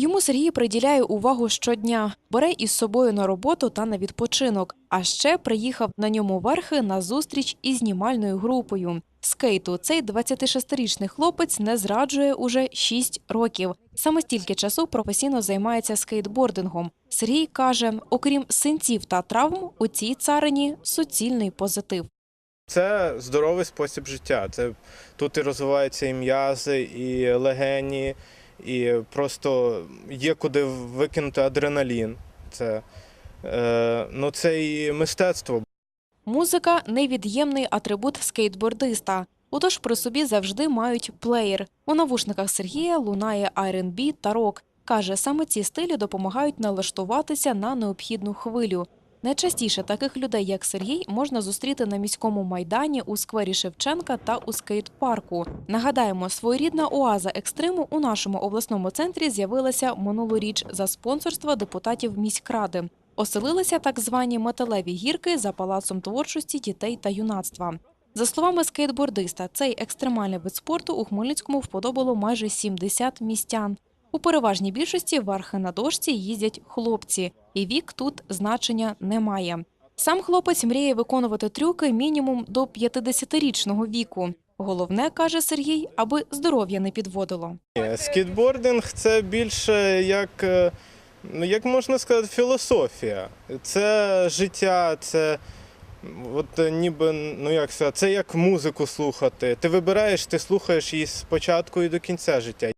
Йому Сергій приділяє увагу щодня, бере із собою на роботу та на відпочинок. А ще приїхав на ньому верхи на зустріч із знімальною групою. Скейту цей 26-річний хлопець не зраджує уже 6 років. Саме стільки часу професійно займається скейтбордингом. Сергій каже, окрім синців та травм, у цій царині суцільний позитив. Це здоровий спосіб життя. Це тут і розвиваються і м'язи, і легені, і просто є куди викинути адреналін. Це, е, ну, це і мистецтво. Музика невід'ємний атрибут скейтбордиста. Отож при собі завжди мають плеєр. У навушниках Сергія лунає R&B та рок. Каже, саме ці стилі допомагають налаштуватися на необхідну хвилю. Найчастіше таких людей, як Сергій, можна зустріти на міському майдані у сквері Шевченка та у скейт-парку. Нагадаємо, своєрідна оаза екстриму у нашому обласному центрі з'явилася минулоріч за спонсорства депутатів міськради. Оселилися так звані металеві гірки за палацом творчості дітей та юнацтва. За словами скейтбордиста, цей екстремальний вид спорту у Хмельницькому вподобало майже 70 містян. У переважній більшості верхи на дошці їздять хлопці, і вік тут значення не має. Сам хлопець мріє виконувати трюки мінімум до 50-річного віку. Головне, каже Сергій, аби здоров'я не підводило. Ні, Скейтбординг це більше як, е, ну, як можна сказати, філософія. Це життя, це от е, ніби, ну як сказати, це як музику слухати. Ти вибираєш, ти слухаєш її з початку і до кінця життя.